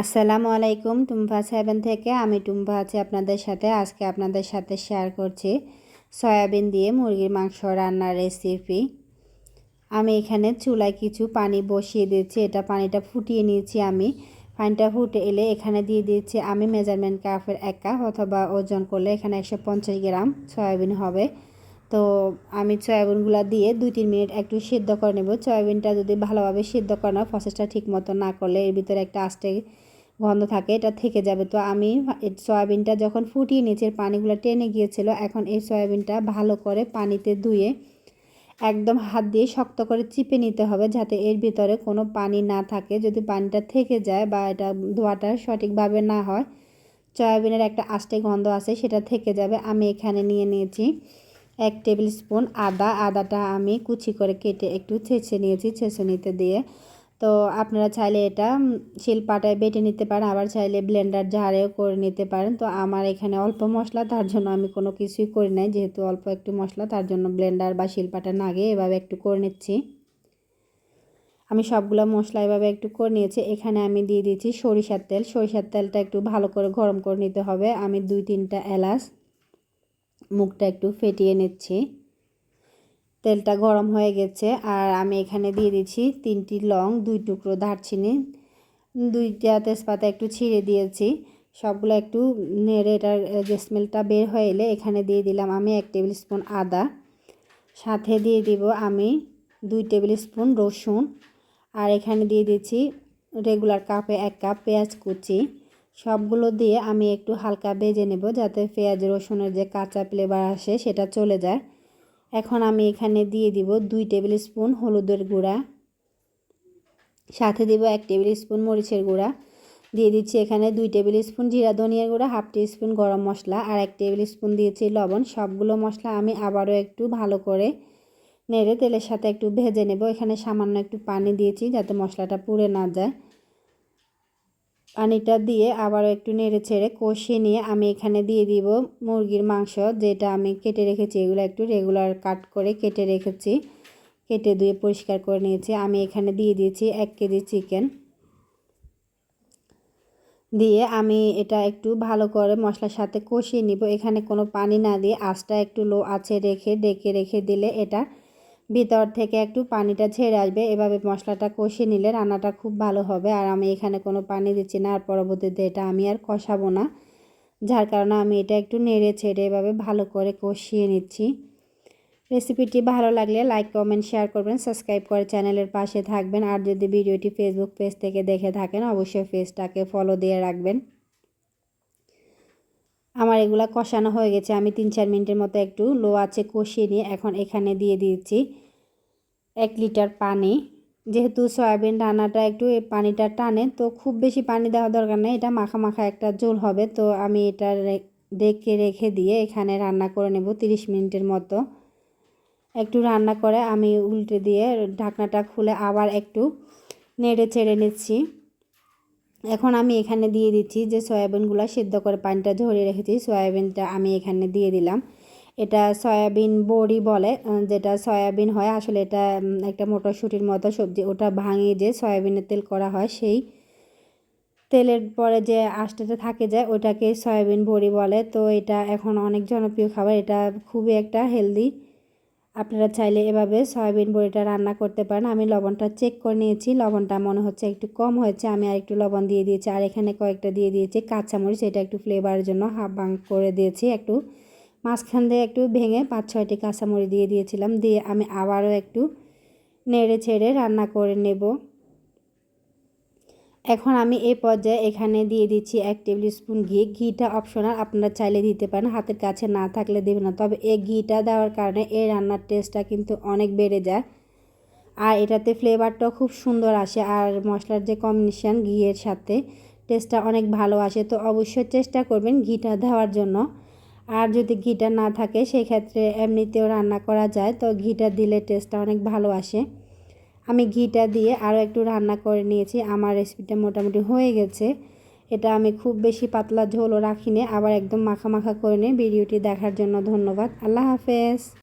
আসসালামু আলাইকুম টুম্পা সেভেন থেকে আমি টুম্পা আছি আপনাদের সাথে। আজকে আপনাদের সাথে শেয়ার করছি সয়াবিন দিয়ে মুরগির মাংস রান্নার রেসিপি আমি এখানে চুলায় কিছু পানি বসিয়ে দিয়েছি, এটা পানিটা ফুটিয়ে নিয়েছি আমি। পানিটা ফুটে এলে এখানে দিয়ে দিয়েছি আমি মেজারমেন্ট কাপের এক কাপ অথবা ওজন করলে এখানে একশো পঞ্চাশ গ্রাম সয়াবিন হবে। তো আমি সয়াবিনগুলো দিয়ে দুই তিন মিনিট একটু সিদ্ধ করে নেব। সয়াবিনটা যদি ভালোভাবে সিদ্ধ করানো প্রসেসটা ঠিক মতো না করলে এর ভিতরে একটা আস্তে গন্ধ থাকে, এটা থেকে যাবে। তো আমি সয়াবিনটা যখন ফুটিয়ে নিচের পানিগুলো টেনে গিয়েছিল, এখন এই সয়াবিনটা ভালো করে পানিতে ধুয়ে একদম হাত দিয়ে শক্ত করে চিপে নিতে হবে, যাতে এর ভিতরে কোনো পানি না থাকে। যদি পানিটা থেকে যায় বা এটা ধোয়াটা সঠিকভাবে না হয়, সয়াবিনের একটা আস্তে গন্ধ আছে সেটা থেকে যাবে। আমি এখানে নিয়ে নিয়েছি এক টেবিল স্পুন আদা। আদাটা আমি কুচি করে কেটে একটু ছেঁচে নিয়েছি, ছেঁচে নিতে দিয়ে তো আপনারা চাইলে এটা শিলপাটায় বেটে নিতে পারেন, আবার চাইলে ব্লেন্ডার জারেও করে নিতে পারেন। তো আমার এখানে অল্প মশলা, তার জন্য আমি কোনো কিছুই করি নাই, যেহেতু অল্প একটু মশলা, তার জন্য ব্লেন্ডার বা শিলপাটা নাগে এভাবে একটু করে নিচ্ছি। আমি সবগুলো মশলা এভাবে একটু করে নিয়েছি। এখানে আমি দিয়ে দিয়েছি সরিষার তেল। সরিষার তেলটা একটু ভালো করে গরম করে নিতে হবে। আমি দুই তিনটা এলাচ মুখটা একটু ফেটিয়ে নিচ্ছি। তেলটা গরম হয়ে গেছে আর আমি এখানে দিয়ে দিচ্ছি তিনটি লং, দুই টুকরো দারচিনি, দুইটা তেজপাতা একটু ছিঁড়ে দিয়েছি। সবগুলো একটু নেড়ে এটার যে স্মেলটা বের হয়ে এলে এখানে দিয়ে দিলাম আমি এক টেবিল স্পুন আদা। সাথে দিয়ে দিব আমি দুই টেবিল স্পুন রসুন। আর এখানে দিয়ে দিচ্ছি রেগুলার কাপে এক কাপ পেঁয়াজ কুচি। সবগুলো দিয়ে আমি একটু হালকা বেজে নেব যাতে পেঁয়াজ রসুনের যে কাঁচা ফ্লেভার আসে সেটা চলে যায়। এখন আমি এখানে দিয়ে দিব দুই টেবিল স্পুন হলুদের গুঁড়া। সাথে দিব এক টেবিল স্পুন মরিচের গুঁড়া। দিয়ে দিচ্ছি এখানে দুই টেবিল স্পুন জিরা ধনিয়ার গুঁড়া, হাফ টি স্পুন গরম মশলা আর এক টেবিল স্পুন দিয়েছি লবণ। সবগুলো মশলা আমি আবারও একটু ভালো করে নেড়ে তেলের সাথে একটু ভেজে নেব। এখানে সামান্য একটু পানি দিয়েছি যাতে মশলাটা পুড়ে না যায়। পানিটা দিয়ে আবারও একটু নেড়ে ছেড়ে কষিয়ে নিয়ে আমি এখানে দিয়ে দিব মুরগির মাংস, যেটা আমি কেটে রেখেছি। এগুলো একটু রেগুলার কাট করে কেটে রেখেছি। কেটে ধুয়ে পরিষ্কার করে নিয়েছি। আমি এখানে দিয়ে দিয়েছি এক কেজি চিকেন দিয়ে আমি এটা একটু ভালো করে মশলার সাথে কষিয়ে নিব। এখানে কোনো পানি না দিয়ে আঁচটা একটু লো আছে রেখে, ডেকে রেখে দিলে এটা ভিতর থেকে একটু পানিটা ছেড়ে আসবে। এভাবে মশলাটা কষিয়ে নিলে রান্নাটা খুব ভালো হবে। আর আমি এখানে কোনো পানি দিচ্ছি না। আর পরবর্তীতে এটা আমি আর কষাবো না। যার কারণে আমি এটা একটু নেড়ে ছেড়ে এভাবে ভালো করে কষিয়ে নিচ্ছি। রেসিপিটি ভালো লাগলে লাইক, কমেন্ট, শেয়ার করবেন। সাবস্ক্রাইব করে চ্যানেলের পাশে থাকবেন। আর যদি ভিডিওটি ফেসবুক পেজ থেকে দেখে থাকেন, অবশ্যই পেজটাকে ফলো দিয়ে রাখবেন। আমার এগুলা কষানো হয়ে গেছে। আমি তিন চার মিনিটের মতো একটু লো আছে কষিয়ে নিয়ে এখন এখানে দিয়ে দিয়েছি এক লিটার পানি। যেহেতু সয়াবিন রান্নাটা একটু পানিটা টানে, তো খুব বেশি পানি দেওয়া দরকার নেই। এটা মাখা মাখা একটা জোল হবে, তো আমি এটা ডেকে রেখে দিয়ে এখানে রান্না করে নেব তিরিশ মিনিটের মতো। একটু রান্না করে আমি উল্টে দিয়ে ঢাকনাটা খুলে আবার একটু নেড়ে ছেড়ে নিচ্ছি। এখন আমি এখানে দিয়ে দিচ্ছি যে সয়াবিনগুলো সেদ্ধ করে পানিটা ঝরিয়ে রেখেছি, সয়াবিনটা আমি এখানে দিয়ে দিলাম। এটা সয়াবিন বড়ি বলে যেটা সয়াবিন হয়, আসলে এটা একটা মটরশুঁটির মতো সবজি, ওটা ভাঙিয়ে যে সয়াবিনের তেল করা হয়, সেই তেলের পরে যে আষ্টাটা থাকে যায় ওটাকে সয়াবিন বড়ি বলে। তো এটা এখন অনেক জনপ্রিয় খাবার, এটা খুবই একটা হেলদি আপনারা চাইলে এভাবে সয়াবিন বড়িটা রান্না করতে পারেন। আমি লবণটা চেক করে নিয়েছি। লবণটা মনে হচ্ছে একটু কম হয়েছে। আমি আর একটু লবণ দিয়ে দিয়েছি। আর এখানে কয়েকটা দিয়ে দিয়েছি কাঁচামরিচ। এটা একটু ফ্লেভারের জন্য হাফ বাং করে দিয়েছি। একটু মাঝখান দিয়ে একটু ভেঙে পাঁচ, ছয়টি কাঁচামরিচ দিয়ে দিয়েছিলাম। দিয়ে আমি আবারও একটু নেড়ে ছেড়ে রান্না করে নেব। এখন আমি এই পর্যায়ে এখানে দিয়ে দিচ্ছি এক টেবিল স্পুন ঘি। ঘিটা অপশনাল আপনারা চাইলে দিতে পারেন, হাতের কাছে না থাকলে দেবেন না। তবে এই ঘিটা দেওয়ার কারণে এই রান্নার টেস্টটা কিন্তু অনেক বেড়ে যায়। আর এটাতে ফ্লেভারটাও খুব সুন্দর আসে, আর মশলার যে কম্বিনেশান ঘিয়ের সাথে টেস্টটা অনেক ভালো আসে। তো অবশ্যই চেষ্টা করবেন ঘিটা দেওয়ার জন্য। আর যদি ঘিটা না থাকে, সেক্ষেত্রে এমনিতেও রান্না করা যায়। তো ঘিটা দিলে টেস্টটা অনেক ভালো আসে। আমি ঘিটা দিয়ে আরও একটু রান্না করে নিয়েছি। আমার রেসিপিটা মোটামুটি হয়ে গেছে। এটা আমি খুব বেশি পাতলা ঝোলও রাখিনি, আবার একদম মাখা মাখা করে নিয়ে ভিডিওটি দেখার জন্য ধন্যবাদ। আল্লাহ হাফেজ।